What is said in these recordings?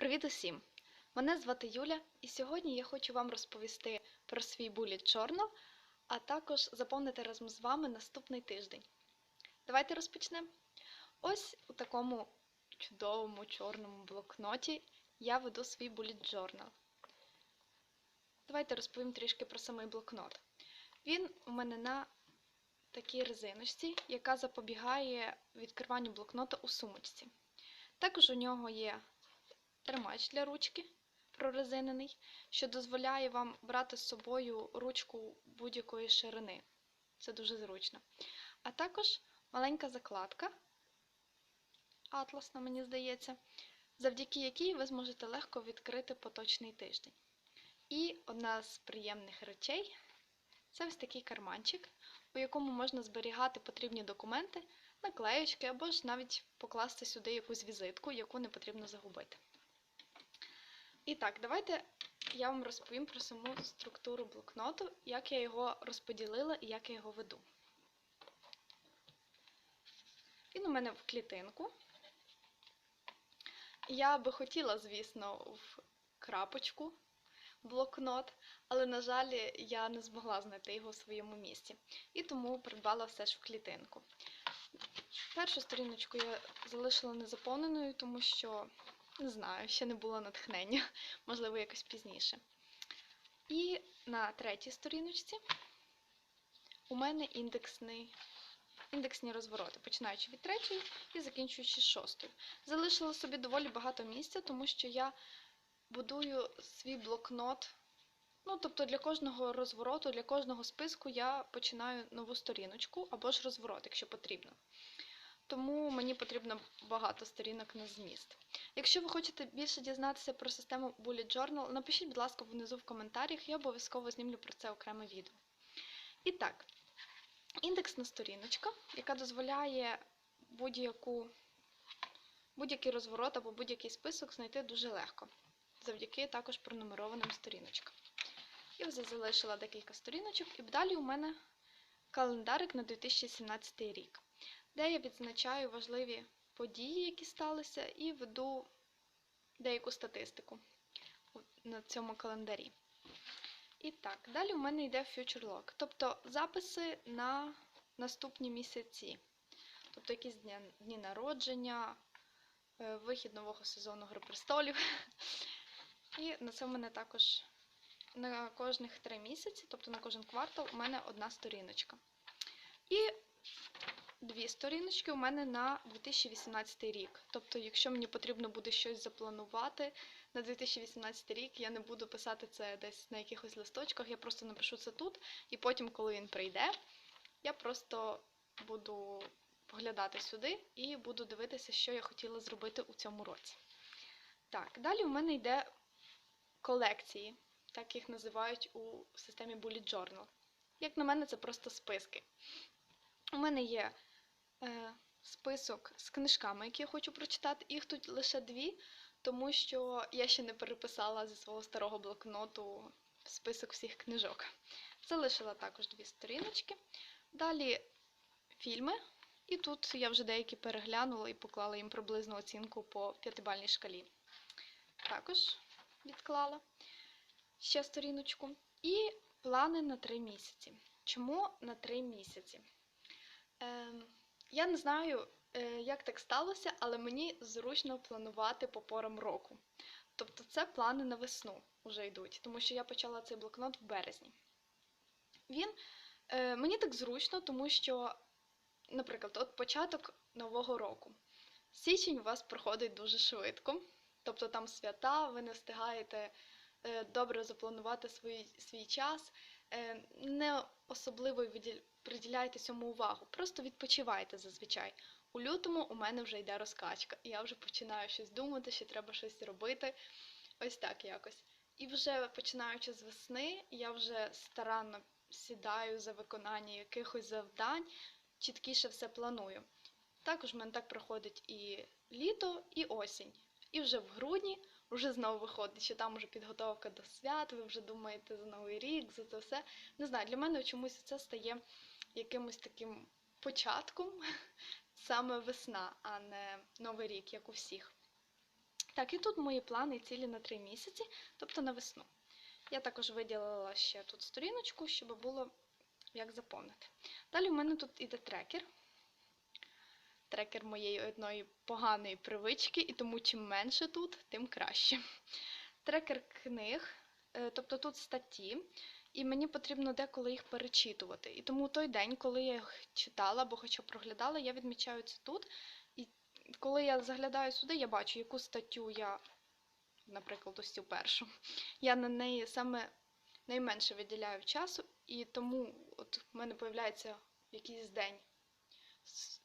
Привіт усім! Мене звати Юля, і сьогодні я хочу вам розповісти про свій Bullet Journal, а також заповнити разом з вами наступний тиждень. Давайте розпочнемо. Ось у такому чудовому чорному блокноті я веду свій Bullet Journal. Давайте розповім трішки про самий блокнот. Він у мене на такій резиночці, яка запобігає відкриванню блокнота у сумочці. Також у нього є тримач для ручки прорезинений, що дозволяє вам брати з собою ручку будь-якої ширини. Це дуже зручно. А також маленька закладка, атласна, мені здається, завдяки якій ви зможете легко відкрити поточний тиждень. І одна з приємних речей це ось такий карманчик, у якому можна зберігати потрібні документи, наклеючки або ж навіть покласти сюди якусь візитку, яку не потрібно загубити. І так, давайте я вам розповім про саму структуру блокноту, як я його розподілила і як я його веду. Він у мене в клітинку. Я би хотіла, звісно, в крапочку блокнот, але, на жаль, я не змогла знайти його в своєму місці. І тому придбала все ж в клітинку. Першу сторіночку я залишила незаповненою, тому що, не знаю, ще не було натхнення, можливо, якось пізніше. І на третій сторіночці у мене індексний, індексні розвороти, починаючи від третьої і закінчуючи шостою. Залишила собі доволі багато місця, тому що я будую свій блокнот. Ну, тобто для кожного розвороту, для кожного списку я починаю нову сторіночку або ж розворот, якщо потрібно. Тому мені потрібно багато сторінок на зміст. Якщо ви хочете більше дізнатися про систему Bullet Journal, напишіть, будь ласка, внизу в коментарях, я обов'язково знімлю про це окреме відео. І так, індексна сторіночка, яка дозволяє будь-яку будь-який розворот або будь-який список знайти дуже легко, завдяки також пронумерованим сторіночкам. І вже залишила декілька сторіночок, і далі у мене календарик на 2017 рік, де я відзначаю важливі події, які сталися, і веду деяку статистику на цьому календарі. І так, далі у мене йде Log, тобто записи на наступні місяці. Тобто якісь дні, дні народження, е, вихід нового сезону Гри престолів. І на це в мене також на кожних три місяці, тобто на кожен квартал, у мене одна сторіночка. І дві сторіночки у мене на 2018 рік. Тобто, якщо мені потрібно буде щось запланувати на 2018 рік, я не буду писати це десь на якихось листочках, я просто напишу це тут, і потім, коли він прийде, я просто буду поглядати сюди і буду дивитися, що я хотіла зробити у цьому році. Так, далі у мене йде колекції, так їх називають у системі Bullet Journal. Як на мене, це просто списки. У мене є е, список з книжками, які я хочу прочитати. Їх тут лише дві, тому що я ще не переписала зі свого старого блокноту список всіх книжок. Залишила також дві сторіночки. Далі фільми. І тут я вже деякі переглянула і поклала їм приблизну оцінку по п'ятибальній шкалі. Також відклала ще сторіночку. І плани на три місяці. Чому на три місяці? Е, я не знаю, е, як так сталося, але мені зручно планувати по порам року. Тобто це плани на весну вже йдуть, тому що я почала цей блокнот в березні. Він е, мені так зручно, тому що, наприклад, от початок нового року. Січень у вас проходить дуже швидко, тобто там свята, ви не встигаєте е, добре запланувати свій, свій час, не особливо приділяйте цьому увагу, просто відпочивайте зазвичай. У лютому у мене вже йде розкачка, і я вже починаю щось думати, що треба щось робити. Ось так якось. І вже починаючи з весни, я вже старанно сідаю за виконання якихось завдань, чіткіше все планую. Також в мене так проходить і літо, і осінь. І вже в грудні вже знову виходить, що там вже підготовка до свят, ви вже думаєте за новий рік, за це все. Не знаю, для мене чомусь це стає якимось таким початком саме весна, а не новий рік, як у всіх. Так, і тут мої плани і цілі на 3 місяці, тобто на весну. Я також виділила ще тут сторіночку, щоб було як заповнити. Далі в мене тут іде трекер. Трекер моєї одної поганої привички, і тому чим менше тут, тим краще. Трекер книг, е, тобто тут статті, і мені потрібно деколи їх перечитувати. І тому той день, коли я їх читала або хоча проглядала, я відмічаю це тут. І коли я заглядаю сюди, я бачу, яку статтю я, наприклад, ось цю першу, я на неї саме найменше виділяю часу, і тому от в мене появляється якийсь день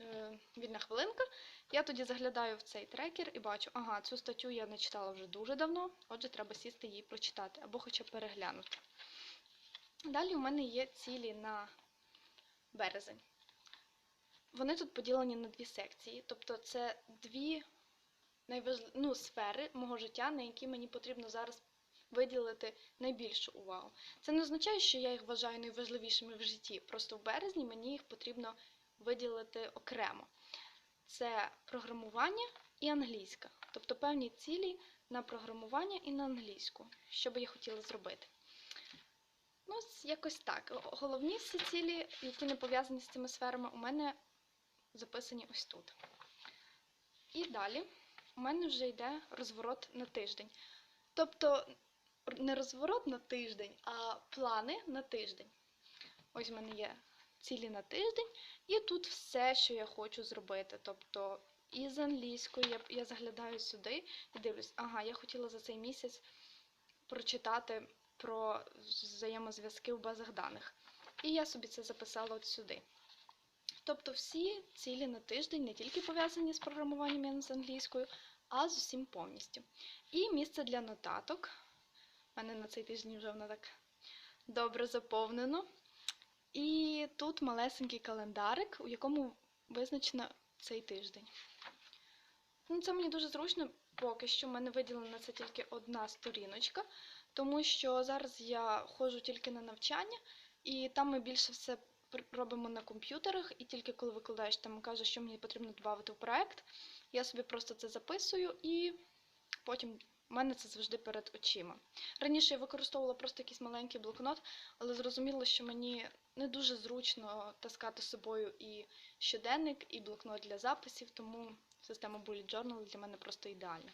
е, вільна хвилинка. Я тоді заглядаю в цей трекер і бачу, ага, цю статтю я не читала вже дуже давно, отже, треба сісти її прочитати або хоча б переглянути. Далі у мене є цілі на березень. Вони тут поділені на дві секції, тобто це дві найважли... ну, сфери мого життя, на які мені потрібно зараз виділити найбільшу увагу. Це не означає, що я їх вважаю найважливішими в житті. Просто в березні мені їх потрібно виділити окремо. Це програмування і англійська. Тобто певні цілі на програмування і на англійську, що би я хотіла зробити. Ну, якось так. Головні всі цілі, які не пов'язані з цими сферами, у мене записані ось тут. І далі у мене вже йде розворот на тиждень. Тобто не розворот на тиждень, а плани на тиждень. Ось в мене є цілі на тиждень, і тут все, що я хочу зробити. Тобто і з англійської я, я заглядаю сюди і дивлюсь, ага, я хотіла за цей місяць прочитати про взаємозв'язки в базах даних. І я собі це записала от сюди. Тобто всі цілі на тиждень не тільки пов'язані з програмуванням з англійською, а з усім повністю. І місце для нотаток. У мене на цей тиждень вже воно так добре заповнено. І тут малесенький календарик, у якому визначено цей тиждень. Ну, це мені дуже зручно, поки що в мене виділена це тільки одна сторіночка, тому що зараз я ходжу тільки на навчання, і там ми більше все робимо на комп'ютерах, і тільки коли викладаєш там каже, що мені потрібно додати в проект, я собі просто це записую і потім в мене це завжди перед очима. Раніше я використовувала просто якийсь маленький блокнот, але зрозуміло, що мені не дуже зручно таскати з собою і щоденник, і блокнот для записів, тому система Bullet Journal для мене просто ідеальна.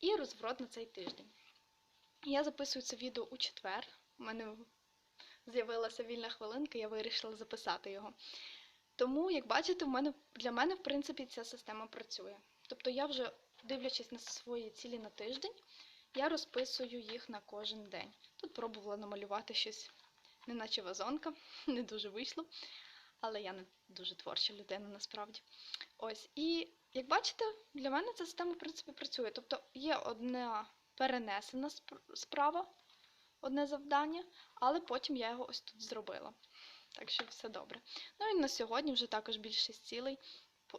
І розворот на цей тиждень. Я записую це відео у четвер. У мене з'явилася вільна хвилинка, я вирішила записати його. Тому, як бачите, в мене, для мене, в принципі, ця система працює. Тобто я вже, дивлячись на свої цілі на тиждень, я розписую їх на кожен день. Тут пробувала намалювати щось, неначе вазонка, не дуже вийшло, але я не дуже творча людина насправді. Ось, і як бачите, для мене ця система, в принципі, працює. Тобто є одна перенесена справа, одне завдання, але потім я його ось тут зробила. Так що все добре. Ну і на сьогодні вже також більшість цілей,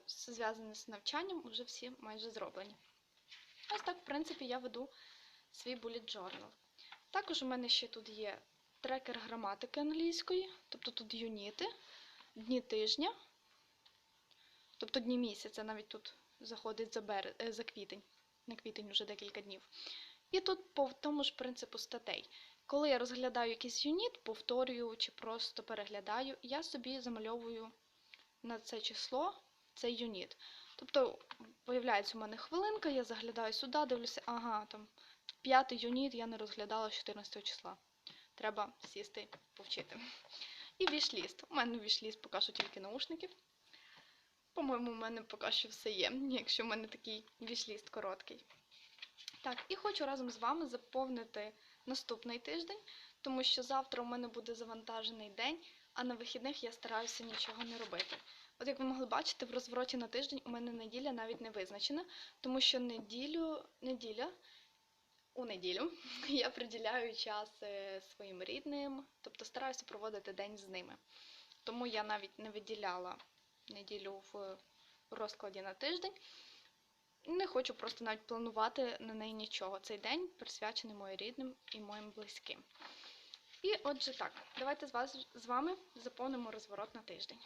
зв'язані з навчанням, вже всі майже зроблені. Ось так, в принципі, я веду свій bullet journal. Також у мене ще тут є трекер граматики англійської, тобто тут юніти, дні тижня, тобто дні місяця, навіть тут заходить за, бер... е, за квітень, на квітень вже декілька днів. І тут по тому ж принципу статей. Коли я розглядаю якийсь юніт, повторюю чи просто переглядаю, я собі замальовую на це число цей юніт. Тобто, появляється у мене хвилинка, я заглядаю сюди, дивлюся, ага, там п'ятий юніт я не розглядала 14 числа. Треба сісти повчити. І вішліст. У мене вішліст поки що тільки наушників. По-моєму, у мене поки що все є, якщо в мене такий вішліст короткий. Так, і хочу разом з вами заповнити наступний тиждень, тому що завтра у мене буде завантажений день, а на вихідних я стараюся нічого не робити. От як ви могли бачити, в розвороті на тиждень у мене неділя навіть не визначена, тому що неділю, неділя, у неділю я приділяю час е, своїм рідним, тобто стараюся проводити день з ними. Тому я навіть не виділяла неділю в розкладі на тиждень. Не хочу просто навіть планувати на неї нічого. Цей день присвячений моїм рідним і моїм близьким. І отже так, давайте з, вами заповнимо розворот на тиждень.